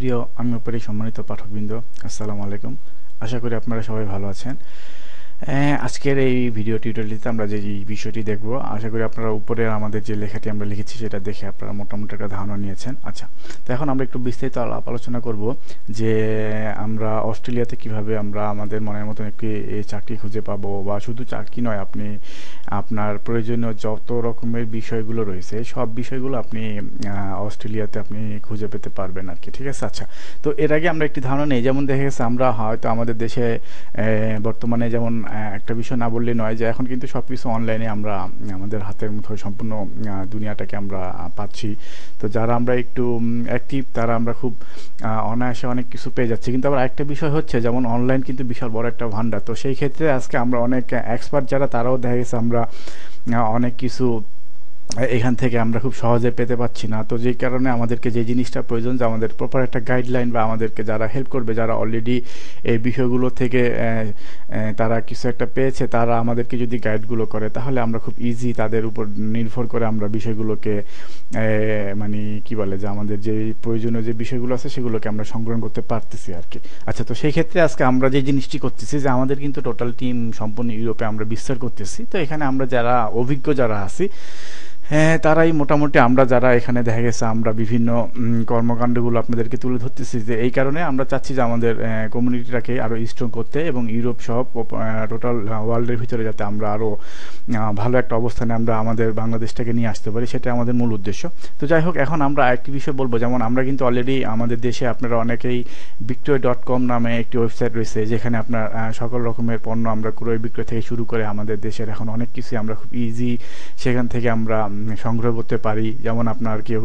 প্রিয় আমি উপরে সম্মানিত পাঠকবৃন্দ আসসালামু আলাইকুম। আশা করি আপনারা সবাই ভালো আছেন। আজকের এই ভিডিও টিউটোরিয়ালটিতে আমরা যে বিষয়টি দেখব, আশা করি আপনারা উপরে আমাদের যে লেখাটি আমরা লিখেছি সেটা দেখে আপনারা মোটামুটি একটা ধারণা নিয়েছেন। আচ্ছা তো এখন আমরা একটু বিস্তারিত আলাপ আলোচনা করব যে আমরা অস্ট্রেলিয়াতে কীভাবে আমরা আমাদের মনের মতন একটি চাকরি খুঁজে পাবো বা শুধু চাকরি নয়, আপনি আপনার প্রয়োজনীয় যত রকমের বিষয়গুলো রয়েছে, সব বিষয়গুলো আপনি অস্ট্রেলিয়াতে আপনি খুঁজে পেতে পারবেন আর কি, ঠিক আছে? আচ্ছা তো এর আগে আমরা একটি ধারণা নেই, যেমন দেখে গেছে আমরা হয়তো আমাদের দেশে বর্তমানে যেমন একটা বিষয় না বললে নয় যে এখন কিন্তু সব কিছু অনলাইনে আমরা আমাদের হাতের মতো সম্পূর্ণ দুনিয়াটাকে আমরা পাচ্ছি। তো যারা আমরা একটু অ্যাক্টিভ তারা আমরা খুব অনায়াসে অনেক কিছু পেয়ে যাচ্ছি। কিন্তু আবার একটা বিষয় হচ্ছে, যেমন অনলাইন কিন্তু বিশাল বড় একটা ভান্ডার তো সেই ক্ষেত্রে আজকে আমরা অনেক এক্সপার্ট যারা, তারাও দেখা গেছে আমরা অনেক কিছু এখান থেকে আমরা খুব সহজে পেতে পাচ্ছি না। তো যে কারণে আমাদেরকে যে জিনিসটা প্রয়োজন, যে আমাদের প্রপার একটা গাইডলাইন বা আমাদেরকে যারা হেল্প করবে, যারা অলরেডি এই বিষয়গুলো থেকে তারা কিছু একটা পেয়েছে, তারা আমাদেরকে যদি গাইডগুলো করে, তাহলে আমরা খুব ইজি তাদের উপর নির্ভর করে আমরা বিষয়গুলোকে মানে কি বলে যে আমাদের যে প্রয়োজনীয় যে বিষয়গুলো আছে সেগুলোকে আমরা সংগ্রহণ করতে পারতেছি আর কি। আচ্ছা তো সেই ক্ষেত্রে আজকে আমরা যে জিনিসটি করতেছি যে আমাদের কিন্তু টোটাল টিম সম্পূর্ণ ইউরোপে আমরা বিস্তার করতেছি। তো এখানে আমরা যারা অভিজ্ঞ যারা আছি হ্যাঁ তারাই মোটামুটি আমরা যারা এখানে দেখা গেছে আমরা বিভিন্ন কর্মকাণ্ডগুলো আপনাদেরকে তুলে ধরতেছি যে এই কারণে আমরা চাচ্ছি যে আমাদের কমিউনিটিটাকে আরও স্ট্রং করতে এবং ইউরোপ সহ টোটাল ওয়ার্ল্ডের ভিতরে যাতে আমরা আরও ভালো একটা অবস্থানে আমরা আমাদের বাংলাদেশটাকে নিয়ে আসতে পারি সেটা আমাদের মূল উদ্দেশ্য। তো যাই হোক এখন আমরা একটি বিষয় বলব। যেমন আমরা কিন্তু অলরেডি আমাদের দেশে আপনারা অনেকেই বিক্রয় ডট কম নামে একটি ওয়েবসাইট রয়েছে, যেখানে আপনার সকল রকমের পণ্য আমরা ক্রয় বিক্রয় থেকে শুরু করে আমাদের দেশের এখন অনেক কিছুই আমরা খুব ইজি সেখান থেকে আমরা সংগ্রহ করতে পারি। যেমন আপনার কেউ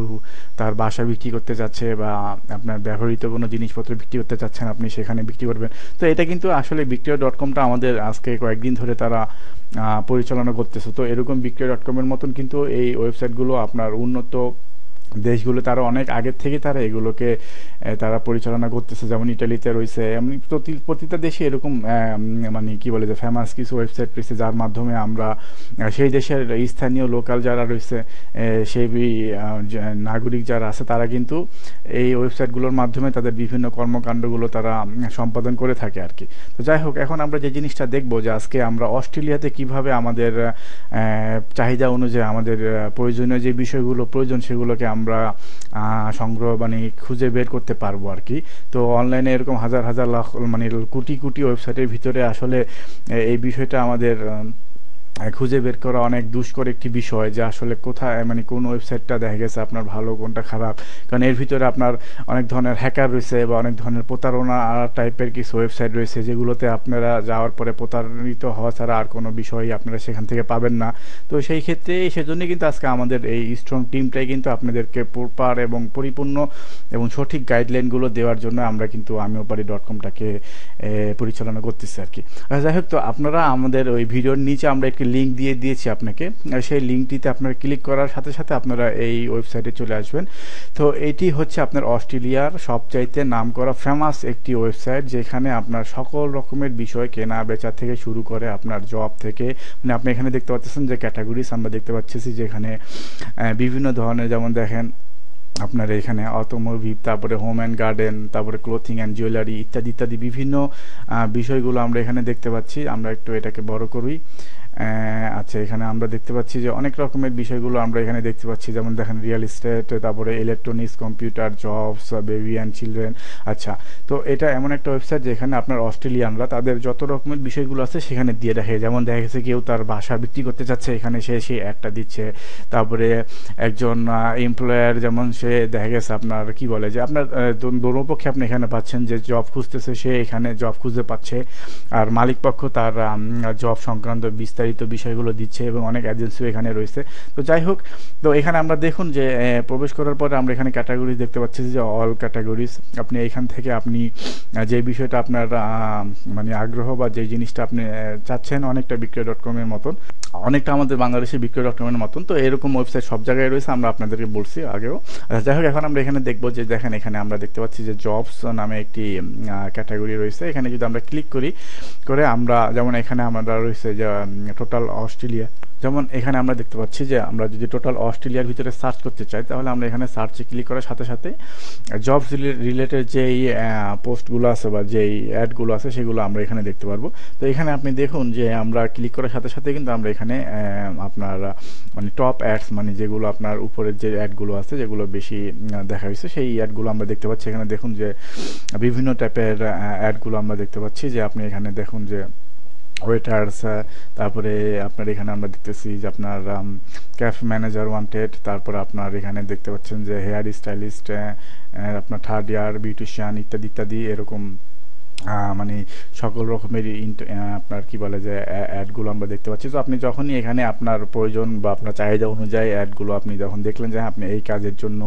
তার বাসা বিক্রি করতে যাচ্ছে বা আপনার ব্যবহৃত কোনো জিনিসপত্র বিক্রি করতে চাচ্ছেন, আপনি সেখানে বিক্রি করবেন। তো এটা কিন্তু আসলে বিক্রয় ডট কমটা আমাদের আজকে কয়েকদিন ধরে তারা পরিচালনা করতেছে। তো এরকম বিক্রয় ডট কমের মতন কিন্তু এই ওয়েবসাইটগুলো আপনার উন্নত দেশগুলো তারা অনেক আগের থেকে তারা এগুলোকে তারা পরিচালনা করতেছে। যেমন ইটালিতে রয়েছে, এমনি প্রতি, প্রতিটা দেশে এরকম মানে কি বলে যে ফেমাস কিছু ওয়েবসাইট রয়েছে যার মাধ্যমে আমরা সেই দেশের স্থানীয় লোকাল যারা রয়েছে সেই নাগরিক যারা আছে, তারা কিন্তু এই ওয়েবসাইটগুলোর মাধ্যমে তাদের বিভিন্ন কর্মকাণ্ডগুলো তারা সম্পাদন করে থাকে আর কি। তো যাই হোক, এখন আমরা যে জিনিসটা দেখব যে, আজকে আমরা অস্ট্রেলিয়াতে কীভাবে আমাদের চাহিদা অনুযায়ী আমাদের প্রয়োজনীয় যে বিষয়গুলো প্রয়োজন সেগুলোকে আমরা সংগ্রহ মানে খুঁজে বের করতে পারব আর কি। তো অনলাইনে এরকম হাজার হাজার লাখ মানে কোটি কোটি ওয়েবসাইটের ভিতরে আসলে এই বিষয়টা আমাদের খুঁজে বের করা অনেক দুষ্কর একটি বিষয় যে আসলে কোথায় মানে কোন ওয়েবসাইটটা দেখা গেছে আপনার ভালো, কোনটা খারাপ। কারণ এর ভিতরে আপনার অনেক ধরনের হ্যাকার রয়েছে বা অনেক ধরনের প্রতারণা টাইপের কিছু ওয়েবসাইট রয়েছে যেগুলোতে আপনারা যাওয়ার পরে প্রতারিত হওয়া ছাড়া আর কোনো বিষয় আপনারা সেখান থেকে পাবেন না। তো সেই ক্ষেত্রে সেজন্য কিন্তু আজকে আমাদের এই স্ট্রং টিমটাই কিন্তু আপনাদেরকে প্রপার এবং পরিপূর্ণ এবং সঠিক গাইডলাইনগুলো দেওয়ার জন্য আমরা কিন্তু আমিওপারি ডট কমটাকে পরিচালনা করতেছি আর কি। যাই হোক, তো আপনারা আমাদের ওই ভিডিওর নিচে আমরা একটি লিঙ্ক দিয়ে দিয়েছি আপনাকে। সেই লিঙ্কটিতে আপনারা ক্লিক করার সাথে সাথে আপনারা এই ওয়েবসাইটে চলে আসবেন। তো এটি হচ্ছে আপনার অস্ট্রেলিয়ার সবচাইতে নাম করা ফেমাস একটি ওয়েবসাইট যেখানে আপনার সকল রকমের বিষয় কেনা বেচা থেকে শুরু করে আপনার জব থেকে। মানে আপনি এখানে দেখতে পাচ্ছেন যে ক্যাটাগরিজ আমরা দেখতে পাচ্ছি যেখানে বিভিন্ন ধরনের যেমন দেখেন, আপনার এখানে অটোমোবিল তারপরে হোম অ্যান্ড গার্ডেন তারপরে ক্লোথিং অ্যান্ড জুয়েলারি ইত্যাদি ইত্যাদি বিভিন্ন বিষয়গুলো আমরা এখানে দেখতে পাচ্ছি। আমরা একটু এটাকে বড় করি। and আচ্ছা এখানে আমরা দেখতে পাচ্ছি যে অনেক রকমের বিষয়গুলো আমরা এখানে দেখতে পাচ্ছি। যেমন দেখেন রিয়েল এস্টেট তারপরে electronics computer jobs baby and children আচ্ছা। তো এটা এমন একটা ওয়েবসাইট যেখানে আপনার অস্ট্রেলিয়ানরা তাদের যত রকমের বিষয়গুলো আছে সেখানে দিয়ে রাখে যেমন দেখা গেছে কেউ তার বাসা বিক্রি করতে চাচ্ছে, এখানে সে সেই অ্যাডটা দিচ্ছে। তারপরে একজন এমপ্লয়ার যেমন সে দেখা গেছে আপনার কি বলে যে আপনার দোনোপক্ষে আপনি এখানে পাচ্ছেন যে জব খুঁজতেছে, সে এখানে জব খুঁজতে পাচ্ছে। আর মালিক পক্ষ তার জব সংক্রান্ত বিস্তারিত বিষয়গুলো দিচ্ছে এবং অনেক এজেন্সিও এখানে রয়েছে। তো যাই হোক, তো এখানে আমরা দেখুন যে প্রবেশ করার পরে আমরা এখানে ক্যাটাগরিজ দেখতে পাচ্ছি যে অল ক্যাটাগরিজ আপনি এখান থেকে আপনি যে বিষয়টা আপনার মানে আগ্রহ বা যে জিনিসটা আপনি চাচ্ছেন অনেকটা বিক্রয় ডট কমের মতন। অনেকটা আমাদের বাংলাদেশে বিক্রয় ডট কমের মতন। তো এরকম ওয়েবসাইট সব জায়গায় রয়েছে, আমরা আপনাদেরকে বলছি আগেও। যাই হোক, এখন আমরা এখানে দেখব যে, দেখেন এখানে আমরা দেখতে পাচ্ছি যে জবস নামে একটি ক্যাটাগরি রয়েছে। এখানে যদি আমরা ক্লিক করি, করে আমরা, যেমন এখানে আমরা রয়েছে যে টোটাল অস্ট্রেলিয়া। যেমন এখানে আমরা দেখতে পাচ্ছি যে আমরা যদি টোটাল অস্ট্রেলিয়ার ভিতরে সার্চ করতে চাই, তাহলে আমরা এখানে সার্চে ক্লিক করার সাথে সাথে জবস রিলেটেড যেই পোস্টগুলো আছে বা যেই অ্যাডগুলো আছে, সেগুলো আমরা এখানে দেখতে পারব। তো এখানে আপনি দেখুন যে আমরা ক্লিক করার সাথে সাথে কিন্তু আমরা এখানে আপনার মানে টপ অ্যাডস মানে যেগুলো আপনার উপরের যে অ্যাডগুলো আছে, যেগুলো বেশি দেখা হয়েছে, সেই অ্যাডগুলো আমরা দেখতে পাচ্ছি। এখানে দেখুন যে বিভিন্ন টাইপের অ্যাডগুলো আমরা দেখতে পাচ্ছি যে আপনি এখানে দেখুন যে ওয়েটার্স তারপরে আপনার এখানে আমরা দেখতেছি যে আপনার ক্যাফ ম্যানেজার ওয়ান্টেড তারপর আপনার এখানে দেখতে পাচ্ছেন যে হেয়ার স্টাইলিস্ট আপনার থার্ড ইয়ার বিউটিশিয়ান ইত্যাদি ইত্যাদি, এরকম মানে সকল রকমের আপনার কি বলে যে অ্যাডগুলো আমরা দেখতে পাচ্ছি। তো আপনি যখনই এখানে আপনার প্রয়োজন বা আপনার চাহিদা অনুযায়ী অ্যাডগুলো আপনি যখন দেখলেন যে হ্যাঁ, আপনি এই কাজের জন্য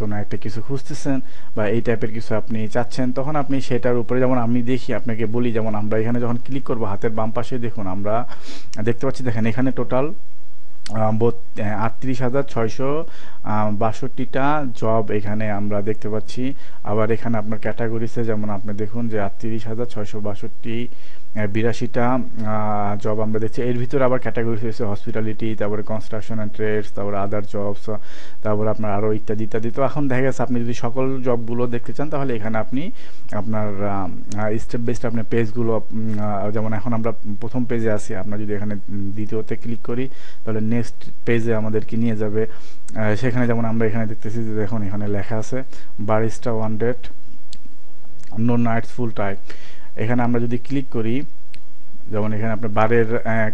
কোনো একটা কিছু খুঁজতেছেন বা এই টাইপের কিছু আপনি চাচ্ছেন তখন আপনি সেটার উপরে যেমন আমি দেখি আপনাকে বলি যেমন আমরা এখানে যখন ক্লিক করব হাতের বাম পাশে দেখুন আমরা দেখতে পাচ্ছি দেখেন এখানে টোটাল আটত্রিশ হাজার ছয়শো বাষট্টিটা জব এখানে আমরা দেখতে পাচ্ছি। আবার এখানে আপনার ক্যাটাগরিসে যেমন আপনি দেখুন যে আটত্রিশ হাজার ছয়শো বাষট্টি বিরাশিটা জব আমরা দেখছি। এর ভিতরে আবার ক্যাটাগরি হয়েছে হসপিটালিটি তারপরে কনস্ট্রাকশন অ্যান্ড ট্রেডস তারপরে আদার জবস তারপরে আপনার আরও ইত্যাদি ইত্যাদি। তো এখন দেখা গেছে, আপনি যদি সকল জবগুলো দেখতে চান, তাহলে এখানে আপনি আপনার স্টেপ বাই স্টেপ আপনার পেজগুলো যেমন এখন আমরা প্রথম পেজে আছি আপনার যদি এখানে দ্বিতীয়তে ক্লিক করি, তাহলে নেক্সট পেজে আমাদেরকে নিয়ে যাবে। সেখানে যেমন আমরা এখানে দেখতেছি যে দেখুন, এখানে লেখা আছে barista one date no nights full time এখানে আমরা যদি ক্লিক করি, যেমন এখানে আপনার বারের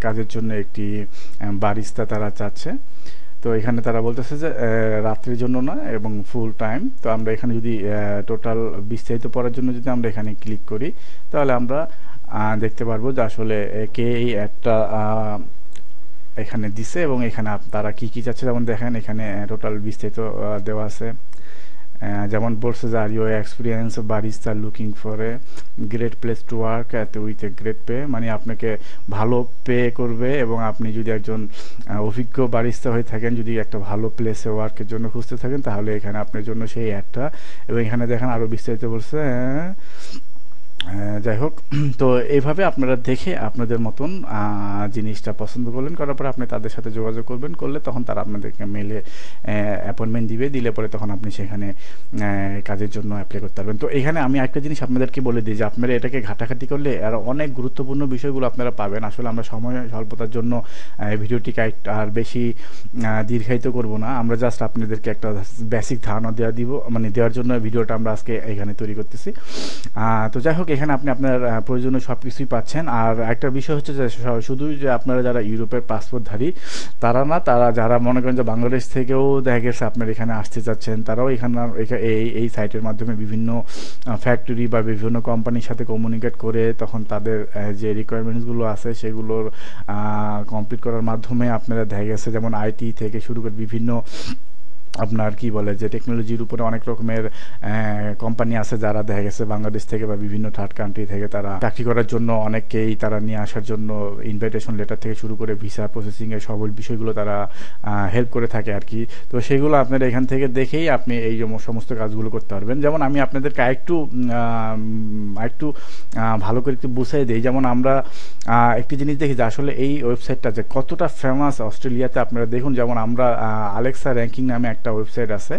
কাজের জন্য একটি বারিস্তা তারা চাচ্ছে। তো এখানে তারা বলতেছে যে রাত্রির জন্য না, এবং ফুল টাইম তো আমরা এখানে যদি টোটাল বিস্তারিত পড়ার জন্য যদি আমরা এখানে ক্লিক করি, তাহলে আমরা দেখতে পারব যে আসলে কে এই অ্যাডটা এখানে দিছে এবং এখানে তারা কি কি চাচ্ছে। যেমন দেখেন, এখানে টোটাল বিস্তারিত দেওয়া আছে। যেমন বলছে যে are you experience বারিস্তার looking for a great place to work এত উইথ এ গ্রেট পে মানে আপনাকে ভালো পে করবে এবং আপনি যদি একজন অভিজ্ঞ বারিস্তা হয়ে থাকেন, যদি একটা ভালো প্লেসে ওয়ার্কের জন্য খুঁজতে থাকেন, তাহলে এখানে আপনার জন্য সেই অ্যাডটা এবং এখানে দেখেন আরও বিস্তারিত বলছে যাই হোক, তো এইভাবে আপনারা দেখে আপনাদের মতন জিনিসটা পছন্দ করলেন, করার পরে আপনি তাদের সাথে যোগাযোগ করবেন, করলে তখন তারা আপনাদেরকে মেলে অ্যাপয়েন্টমেন্ট দিবে, দিলে পরে তখন আপনি সেখানে কাজের জন্য অ্যাপ্লাই করতে পারবেন। তো এখানে আমি একটা জিনিস আপনাদেরকে বলে দিই যে আপনারা এটাকে ঘাটাঘাটি করলে আর অনেক গুরুত্বপূর্ণ বিষয়গুলো আপনারা পাবেন। আসলে আমরা সময় স্বল্পতার জন্য ভিডিওটিকে আর বেশি দীর্ঘায়িত করব না। আমরা জাস্ট আপনাদেরকে একটা বেসিক ধারণা দেওয়া দিব মানে দেওয়ার জন্য ভিডিওটা আমরা আজকে এখানে তৈরি করতেছি। তো যাই হোক এখানে আপনি আপনার প্রয়োজনীয় সব কিছুই পাচ্ছেন। আর একটা বিষয় হচ্ছে যে শুধু যে আপনারা যারা ইউরোপের পাসপোর্টধারী, তারা না, তারা যারা মনে করেন যে বাংলাদেশ থেকেও দেখা গেছে আপনার এখানে আসতে চাচ্ছেন, তারাও এখানে এই এই সাইটের মাধ্যমে বিভিন্ন ফ্যাক্টরি বা বিভিন্ন কোম্পানির সাথে কমিউনিকেট করে তখন তাদের যে রিকোয়ারমেন্টসগুলো আছে সেগুলোর কমপ্লিট করার মাধ্যমে আপনারা দেখা গেছে যেমন আইটি থেকে শুরু করে বিভিন্ন আপনার কি বলে যে টেকনোলজির উপরে অনেক রকমের কোম্পানি আছে যারা দেখা গেছে বাংলাদেশ থেকে বা বিভিন্ন থার্ড কান্ট্রি থেকে তারা চাকরি করার জন্য অনেককেই তারা নিয়ে আসার জন্য ইনভাইটেশন লেটার থেকে শুরু করে ভিসা প্রসেসিং এর সকল বিষয়গুলো তারা হেল্প করে থাকে আর কি। তো সেগুলো আপনারা এখান থেকে দেখেই আপনি এই সমস্ত কাজগুলো করতে পারবেন। যেমন আমি আপনাদেরকে একটু একটু ভালো করে একটু বুঝাই দিই। যেমন আমরা একটি জিনিস দেখি যে আসলে এই ওয়েবসাইটটা যে কতটা ফেমাস অস্ট্রেলিয়াতে আপনারা দেখুন, যেমন আমরা আলেক্সা র্যাঙ্কিং নামে একটা ওয়েবসাইট আছে।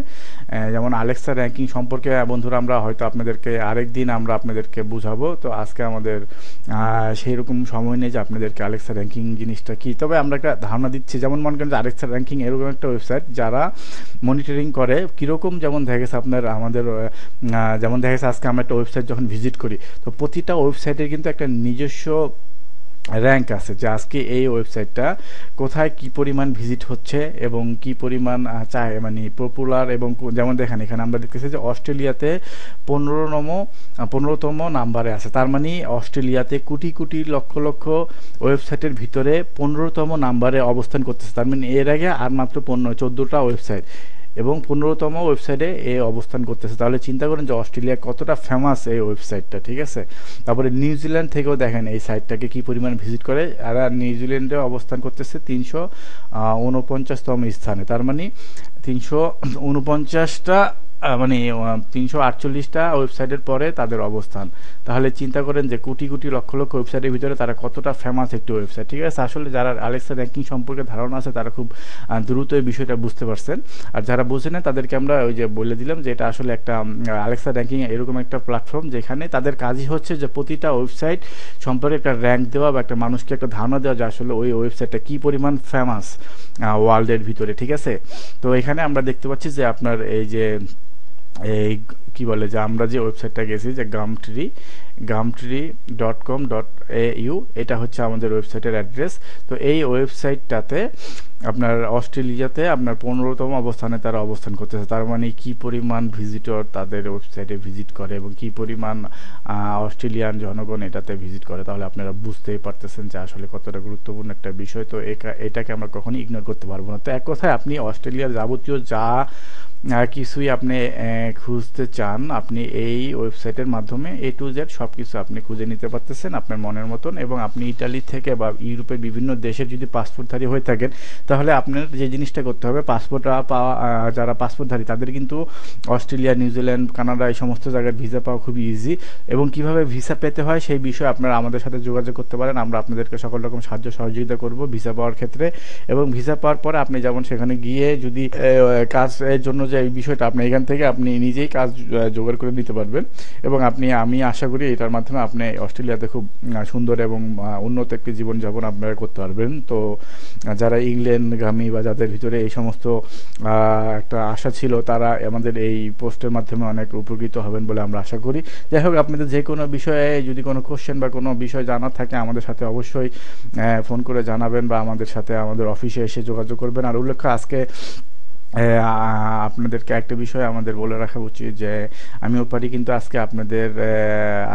যেমন আলেক্সা র্যাঙ্কিং সম্পর্কে বন্ধুরা, আমরা হয়তো আপনাদেরকে আরেক দিন আমরা আপনাদেরকে বুঝাবো। তো আজকে আমাদের সেই রকম সময় নেই যে আপনাদেরকে আলেক্সা র্যাঙ্কিং জিনিসটা কী। তবে আমরা একটা ধারণা দিচ্ছি, যেমন মনে করেন যে আলেক্সা র্যাঙ্কিং এরকম একটা ওয়েবসাইট যারা মনিটরিং করে, কীরকম যেমন দেখা গেছে আপনার, আমাদের যেমন দেখা গেছে আজকে আমরা একটা ওয়েবসাইট যখন ভিজিট করি, তো প্রতিটা ওয়েবসাইটের কিন্তু একটা নিজস্ব র্যাঙ্ক আছে যে আজকে এই ওয়েবসাইটটা কোথায় কি পরিমাণ ভিজিট হচ্ছে এবং কি পরিমাণ চায় মানে পপুলার এবং যেমন দেখেন এখানে আমরা দেখতেছি যে অস্ট্রেলিয়াতে পনেরোতম পনেরোতম নাম্বারে আছে। তার মানে অস্ট্রেলিয়াতে কোটি কোটি লক্ষ লক্ষ ওয়েবসাইটের ভিতরে পনেরোতম নাম্বারে অবস্থান করতেছে। তার মানে এর আগে আর মাত্র পনেরো, চোদ্দোটা ওয়েবসাইট এবং পনেরোতম ওয়েবসাইটে এ অবস্থান করতেছে। তাহলে চিন্তা করেন যে অস্ট্রেলিয়া কতটা ফেমাস এই ওয়েবসাইটটা ঠিক আছে? তারপরে নিউজিল্যান্ড থেকেও দেখেন এই সাইটটাকে কি পরিমাণ ভিজিট করে। আর নিউজিল্যান্ডে অবস্থান করতেছে তিনশো উনপঞ্চাশতম স্থানে। তার মানে তিনশো উনপঞ্চাশটা মানে তিনশো আটচল্লিশটা ওয়েবসাইটের পরে তাদের অবস্থান। তাহলে চিন্তা করেন যে কোটি কোটি লক্ষ লক্ষ ওয়েবসাইটের ভিতরে তারা কতটা ফেমাস একটি ওয়েবসাইট, ঠিক আছে? আসলে যারা আলেক্সা র্যাঙ্কিং সম্পর্কে ধারণা আছে, তারা খুব দ্রুত এই বিষয়টা বুঝতে পারছেন। আর যারা বোঝে না, তাদেরকে আমরা ওই যে বলে দিলাম যে এটা আসলে একটা আলেক্সা র্যাঙ্কিং এরকম একটা প্ল্যাটফর্ম যেখানে তাদের কাজই হচ্ছে যে প্রতিটা ওয়েবসাইট সম্পর্কে একটা র্যাঙ্ক দেওয়া বা একটা মানুষকে একটা ধারণা দেওয়া যে আসলে ওই ওয়েবসাইটটা কী পরিমাণ ফেমাস ওয়ার্ল্ডের ভিতরে, ঠিক আছে? তো এখানে আমরা দেখতে পাচ্ছি যে আপনার এই যে এই কি বলে যে আমরা যে ওয়েবসাইটটা গেছি যে Gumtree Gumtree dot com dot A U এটা হচ্ছে আমাদের ওয়েবসাইটের অ্যাড্রেস। তো এই ওয়েবসাইটটাতে আপনার অস্ট্রেলিয়াতে আপনার পনেরোতম অবস্থানে তারা অবস্থান করতেছে। তার মানে কি পরিমাণ ভিজিটর তাদের ওয়েবসাইটে ভিজিট করে এবং কি পরিমাণ অস্ট্রেলিয়ান জনগণ এটাতে ভিজিট করে, তাহলে আপনারা বুঝতেই পারতেছেন যে আসলে কতটা গুরুত্বপূর্ণ একটা বিষয়। তো এটাকে আমরা কখনই ইগনোর করতে পারব না। তো এক কথায় আপনি অস্ট্রেলিয়ার যাবতীয় যা কিছুই আপনি খুঁজতে চান, আপনি এই ওয়েবসাইটের মাধ্যমে এ টু জেড সব কিছু আপনি খুঁজে নিতে পারতেছেন আপনার মনের মতন এবং আপনি ইটালি থেকে বা ইউরোপের বিভিন্ন দেশের যদি পাসপোর্টধারী হয়ে থাকেন, তাহলে আপনার যে জিনিসটা করতে হবে, পাসপোর্ট পাওয়া যারা পাসপোর্টধারী, তাদের কিন্তু অস্ট্রেলিয়া নিউজিল্যান্ড কানাডা এই সমস্ত জায়গায় ভিসা পাওয়া খুবই ইজি এবং কীভাবে ভিসা পেতে হয়, সেই বিষয়ে আপনারা আমাদের সাথে যোগাযোগ করতে পারেন। আমরা আপনাদেরকে সকল রকম সাহায্য, সহযোগিতা করব ভিসা পাওয়ার ক্ষেত্রে এবং ভিসা পাওয়ার পরে আপনি যেমন সেখানে গিয়ে যদি কাজের জন্য যে এই বিষয়টা আপনি এখান থেকে আপনি নিজেই কাজ জোগাড় করে নিতে পারবেন এবং আপনি, আমি আশা করি এটার মাধ্যমে আপনি অস্ট্রেলিয়াতে খুব সুন্দর এবং উন্নত একটি জীবনযাপন আপনারা করতে পারবেন। তো যারা ইংল্যান্ডগামী বা যাদের ভিতরে এই সমস্ত একটা আশা ছিল, তারা আমাদের এই পোস্টের মাধ্যমে অনেক উপকৃত হবেন বলে আমরা আশা করি। যাই হোক, আপনাদের যে কোনো বিষয়ে যদি কোনো কোশ্চেন বা কোনো বিষয় জানার থাকে, আমাদের সাথে অবশ্যই ফোন করে জানাবেন বা আমাদের সাথে আমাদের অফিসে এসে যোগাযোগ করবেন। আর উল্লেখ্য, আজকে আপনাদেরকে একটা বিষয় আমাদের বলে রাখা উচিত যে, আমি ওপারি কিন্তু আজকে আপনাদের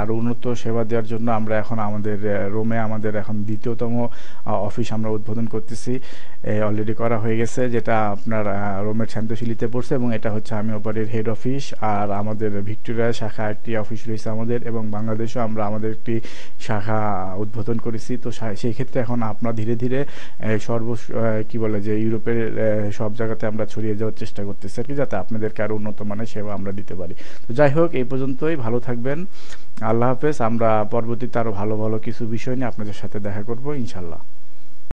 আরও উন্নত সেবা দেওয়ার জন্য আমরা এখন আমাদের রোমে আমাদের এখন দ্বিতীয়তম অফিস আমরা উদ্বোধন করতেছি। অলরেডি করা হয়ে গেছে, যেটা আপনার রোমের শান্তশিলিতে পড়ছে এবং এটা হচ্ছে আমি ওপারির হেড অফিস আর আমাদের ভিক্টোরিয়া শাখা একটি অফিস রয়েছে আমাদের এবং বাংলাদেশেও আমরা আমাদের একটি শাখা উদ্বোধন করেছি। তো সেই ক্ষেত্রে এখন আমরা ধীরে ধীরে সর্ব কি বলে যে, ইউরোপের সব জায়গাতে আমরা ছড়িয়ে ছড়িয়ে যাওয়ার চেষ্টা করতেছে আর কি, যাতে আপনাদেরকে আরও উন্নত মানের সেবা আমরা দিতে পারি। তো যাই হোক, এই পর্যন্তই, ভালো থাকবেন। আল্লাহ হাফেজ, আমরা পরবর্তীতে আরও ভালো ভালো কিছু বিষয় নিয়ে আপনাদের সাথে দেখা করব ইনশাল্লাহ